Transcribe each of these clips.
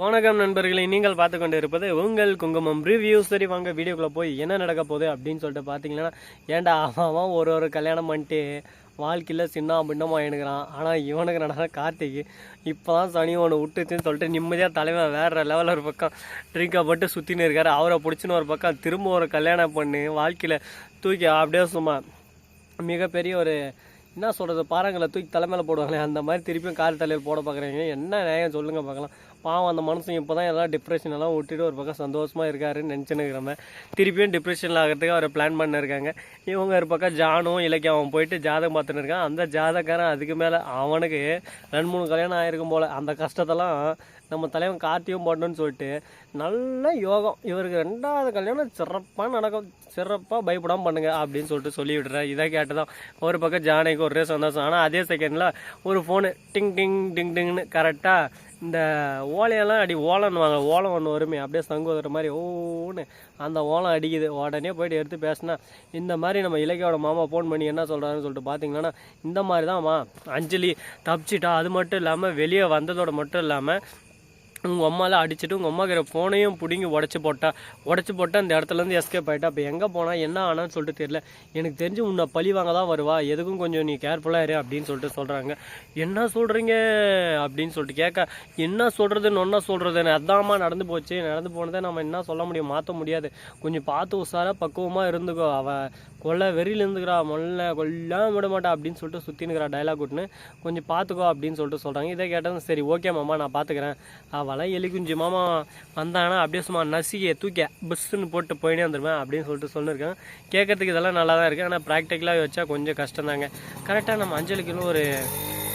வணக்கம் நண்பர்களை நீங்கள் பார்த்து கொண்டு இருப்பது உங்கள் குங்குமம் ரிவ்யூ சரி வாங்க வீடியோக்குள்ளே போய் என்ன நடக்க போகுது அப்படின்னு சொல்லிட்டு பார்த்தீங்கன்னா ஏன்டா அவன் ஒரு ஒரு கல்யாணம் பண்ணிட்டு வாழ்க்கையில் சின்ன பின்னமாக எனக்குறான் ஆனால் இவனுக்கு நடந்த கார்த்திக் இப்போ தான் சனி ஒன்று விட்டுச்சுன்னு சொல்லிட்டு நிம்மதியாக தலைவன் வேறு லெவலில் ஒரு பக்கம் ட்ரிங்கை போட்டு சுற்றின்னு இருக்காரு. அவரை பிடிச்சின்னு ஒரு பக்கம் திரும்ப ஒரு கல்யாணம் பண்ணி வாழ்க்கையில் தூக்கி அப்படியே சும்மா மிகப்பெரிய ஒரு என்ன சொல்கிறது பாருங்களை தூக்கி தலைமையில் போடுவாங்களே அந்த மாதிரி திருப்பியும் கார் தலையில் போட பார்க்குறீங்க. என்ன நியாயம் சொல்லுங்கள் பார்க்கலாம். பாவம் அந்த மனுஷன் இப்போ தான் எல்லாம் டிப்ரெஷன் எல்லாம் விட்டுட்டு ஒரு பக்கம் சந்தோஷமாக இருக்காருன்னு நினச்சினுக்கிறவன் திருப்பியும் டிப்ரெஷனில் ஆகிறதுக்கு அவர் பிளான் பண்ணிருக்காங்க. இவங்க ஒரு பக்கம் ஜானும் இலக்கியம் அவன் போயிட்டு ஜாதகம் பார்த்துன்னு இருக்கான். அந்த ஜாதகாரன் அதுக்கு மேலே அவனுக்கு ரெண்டு மூணு கல்யாணம் ஆகிருக்கும் போல். அந்த கஷ்டத்தெல்லாம் நம்ம தலைவன் கார்த்தியும் போடணும்னு சொல்லிட்டு நல்ல யோகம். இவருக்கு ரெண்டாவது கல்யாணம் சிறப்பாக நடக்கும். சிறப்பாக பயப்படாமல் பண்ணுங்க அப்படின்னு சொல்லிட்டு சொல்லி விடுறேன் இதை கேட்டு தான் ஒரு பக்கம் ஜானைக்கு ஒரே சந்தோஷம். ஆனால் அதே செகண்டில் ஒரு ஃபோனு டிங் டிங் டிங் டிங்னு கரெக்டாக இந்த ஓலையெல்லாம் அடி ஓலன்னுவாங்க. ஓலம் ஒன்று வருமே அப்படியே சங்கு மாதிரி ஓன்னு அந்த ஓலம் அடிக்குது. உடனே போயிட்டு எடுத்து பேசினா இந்த மாதிரி நம்ம இலக்கியோட மாமா ஃபோன் பண்ணி என்ன சொல்கிறாருன்னு சொல்லிட்டு பார்த்தீங்கன்னா இந்த மாதிரி தான்மா அஞ்சலி தப்பிச்சிட்டா அது மட்டும் இல்லாமல் வெளியே வந்ததோட மட்டும் இல்லாமல் உங்கள் அம்மாலாம் அடிச்சுட்டு உங்கள் அம்மா இருக்கிற ஃபோனையும் பிடிங்கி உடச்சி போட்டா உடச்சி போட்டு அந்த இடத்துலேருந்து எஸ்கேப் ஆகிட்டா அப்போ எங்கே போனால் என்ன ஆனான்னு சொல்லிட்டு தெரியல. எனக்கு தெரிஞ்சு உன்னை பழி வாங்க தான் வருவா. எதுக்கும் கொஞ்சம் நீ கேர்ஃபுல்லாக இரு அப்படின்னு சொல்லிட்டு சொல்கிறாங்க என்ன சொல்கிறீங்க அப்படின்னு சொல்லிட்டு கேட்க என்ன சொல்கிறதுன்னு ஒன்றா சொல்கிறதுன்னு அதாம்மா நடந்து போச்சு. நடந்து போனதை நம்ம என்ன சொல்ல முடியும்? மாற்ற முடியாது. கொஞ்சம் பார்த்து உசாராக பக்குவமாக இருந்துக்கோ. அவள் கொல்ல வெறியில் இருந்துக்கிறா. மொல்ல கொல்லாம் விட மாட்டா அப்படின்னு சொல்லிட்டு சுற்றினுக்கிறா டைலாக் விட்டுன்னு கொஞ்சம் பார்த்துக்கோ அப்படின்னு சொல்லிட்டு சொல்கிறாங்க இதை கேட்டதும் சரி ஓகே மாமா நான் பார்த்துக்கிறேன். அவள் எலி குஞ்சு மாமா வந்தாங்கன்னா அப்படியே சும்மா நசிக்க தூக்கி பஸ்ஸுன்னு போட்டு போயினே வந்துடுவேன் அப்படின்னு சொல்லிட்டு சொல்லியிருக்கேன் கேட்கறதுக்கு இதெல்லாம் நல்லா தான் இருக்குது ஆனால் ப்ராக்டிக்கலாக வச்சா கொஞ்சம் கஷ்டம் தாங்க கரெக்டாக நம்ம அஞ்சலிக்குன்னு ஒரு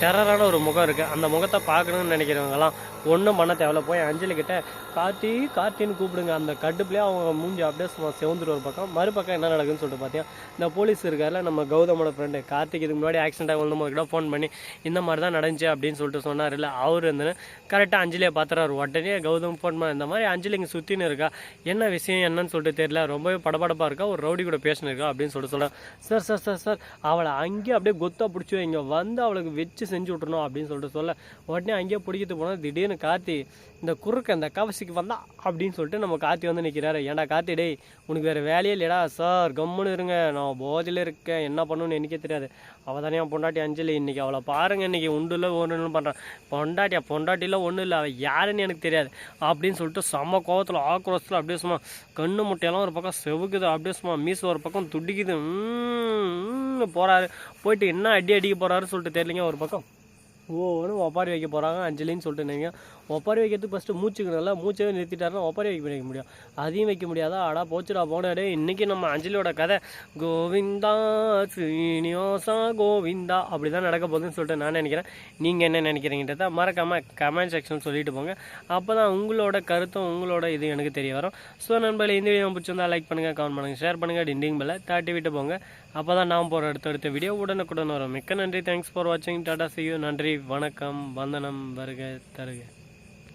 டெரரான ஒரு முகம் இருக்குது அந்த முகத்தை பார்க்கணும்னு நினைக்கிறவங்கலாம் ஒன்றும் பண்ண தேவையில்ல. போய் அஞ்சலி கிட்டே கார்த்தி கார்த்தின்னு கூப்பிடுங்க. அந்த கடுப்புலேயே அவங்க மூஞ்சி அப்படியே சும்மா செவந்துட்டு ஒரு பக்கம். மறுபக்கம் என்ன நடக்குதுன்னு சொல்லிட்டு பார்த்தீங்கன்னா இந்த போலீஸ் இருக்கார்ல நம்ம கௌதமோட ஃப்ரெண்டு கார்த்திக் இதுக்கு முன்னாடி ஆக்சிடென்ட் ஆகும் போது கூட ஃபோன் பண்ணி இந்த மாதிரி தான் நடந்துச்சு அப்படின்னு சொல்லிட்டு சொன்னார் இல்லை அவர் இருந்துன்னு கரெக்டாக அஞ்சலியை பார்த்துறாரு. உடனே கௌதம் ஃபோன் பண்ண இந்த மாதிரி அஞ்சலி இங்கே சுற்றின்னு இருக்கா? என்ன விஷயம் என்னன்னு சொல்லிட்டு தெரியல. ரொம்பவே படபடப்பாக இருக்கா? ஒரு ரவுடி கூட பேசினிருக்கா அப்படின்னு சொல்லிட்டு சொல்கிறேன் சார் சார் சார் சார். அவளை அங்கேயே அப்படியே கொத்தா பிடிச்சி இங்கே வந்து அவளுக்கு வச்சு செஞ்சு விட்றணும் அப்படின்னு சொல்லிட்டு சொல்ல உடனே அங்கேயே பிடிக்கிட்டு போனால் திடீர்னு கார்த்தி இந்த குறுக்க இந்த கவசிக்கு வந்தா அப்படின்னு சொல்லிட்டு நம்ம கார்த்தி வந்து நிற்கிறாரு ஏன்டா கார்த்தி டேய் உனக்கு வேறு வேலையே இல்லைடா சார் கம்முன்னு இருங்க. நான் போதையில் இருக்கேன். என்ன பண்ணணும்னு எனக்கே தெரியாது. அவள் தானே என் பொண்டாட்டி அஞ்சலி. இன்னைக்கு அவளை பாருங்க. இன்றைக்கி உண்டுல ஒன்றுன்னு பண்ணுறான் பொண்டாட்டியா? பொண்டாட்டிலாம் ஒன்றும் இல்லை. அவள் யாருன்னு எனக்கு தெரியாது. அப்படின்னு சொல்லிட்டு செம்ம கோவத்தில் ஆக்ரோஷத்தில் அப்படியே சும்மா கண்ணு முட்டையெல்லாம் ஒரு பக்கம் செவுக்குது. அப்படியே சும்மா மீசு ஒரு பக்கம் துடிக்குது. ம்ம் போகிறாரு போயிட்டு என்ன அடி அடிக்க போகிறாருன்னு சொல்லிட்டு தெரியலிங்க ஒரு பக்கம். ஓன்னு ஒப்பாரி வைக்க போகிறாங்க அஞ்சலின்னு சொல்லிட்டு நீங்கள் ஒப்பாரி வைக்கிறதுக்கு ஃபஸ்ட்டு மூச்சுக்கணும்ல மூச்சவே நிறுத்திட்டாருன்னா ஒப்பாரி வைக்க வைக்க முடியும். அதையும் வைக்க முடியாதா? அடா போச்சுடா போனாடே இன்றைக்கி நம்ம அஞ்சலியோட கதை. கோவிந்தா ஸ்ரீனிவாசா கோவிந்தா அப்படி தான் நடக்க போகுதுன்னு சொல்லிட்டு நான் நினைக்கிறேன். நீங்கள் என்ன நினைக்கிறீங்கன்றத மறக்காமல் கமெண்ட் செக்ஷன் சொல்லிட்டு போங்க. அப்போ தான் உங்களோட கருத்தும் உங்களோட இது எனக்கு தெரிய வரும். ஸோ நண்பர்களே இந்த வீடியோ பிடிச்சிருந்தா லைக் பண்ணுங்கள் கமெண்ட் பண்ணுங்கள் ஷேர் பண்ணுங்கள் டிண்டிங் பெல்ல தாட்டி விட்டு போங்க. அப்போ தான் நான் போகிற அடுத்தடுத்த வீடியோ உடனுக்குடன் வரும். மிக்க நன்றி. தேங்க்ஸ் ஃபார் வாட்சிங் டாடா செய்யும் நன்றி. வணக்கம். வந்தனம். வருக தருக.